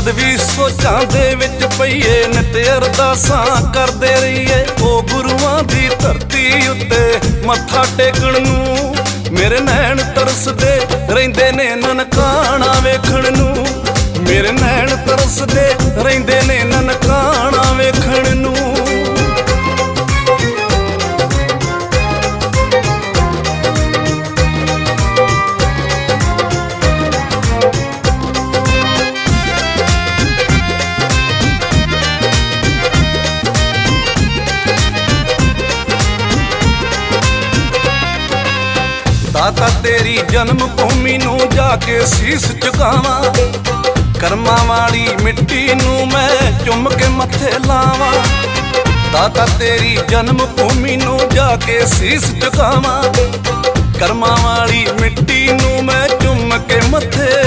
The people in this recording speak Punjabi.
ਜਦ ਵੀ ਸੋਚਾਂ ਦੇ ਵਿੱਚ ਪਈਏ, ਨਿਤ ਅਰਦਾਸਾਂ ਕਰਦੇ ਰਹੀਏ। ਉਹ ਗੁਰੂਆਂ ਦੀ ਧਰਤੀ ਉੱਤੇ ਮੱਥਾ ਟੇਕਣ ਨੂੰ ਮੇਰੇ ਨੈਣ ਤਰਸਦੇ ਰਹਿੰਦੇ ਨੇ ਨਨਕਾਣਾ ਵੇਖਣ ਨੂੰ। ਮੇਰੇ ਨੈਣ ਤਰਸਦੇ ਰਹਿੰਦੇ ਨੇ ਨਨਕਾਣਾ ਦਾਤਾ ਤੇਰੀ ਜਨਮ ਭੂਮੀ ਨੂੰ ਜਾ ਕੇ ਸੀਸ ਝੁਕਾਵਾਂ ਕਰਮਾਂ ਵਾਲੀ ਮਿੱਟੀ ਨੂੰ ਮੈਂ ਚੁੰਮ ਕੇ ਮੱਥੇ ਲਾਵਾਂ। ਦਾਤਾ ਤੇਰੀ ਜਨਮ ਭੂਮੀ ਨੂੰ ਜਾ ਕੇ ਸੀਸ ਝੁਕਾਵਾਂ ਕਰਮਾਂ ਵਾਲੀ ਮਿੱਟੀ ਨੂੰ ਮੈਂ ਚੁੰਮ ਕੇ ਮੱਥੇ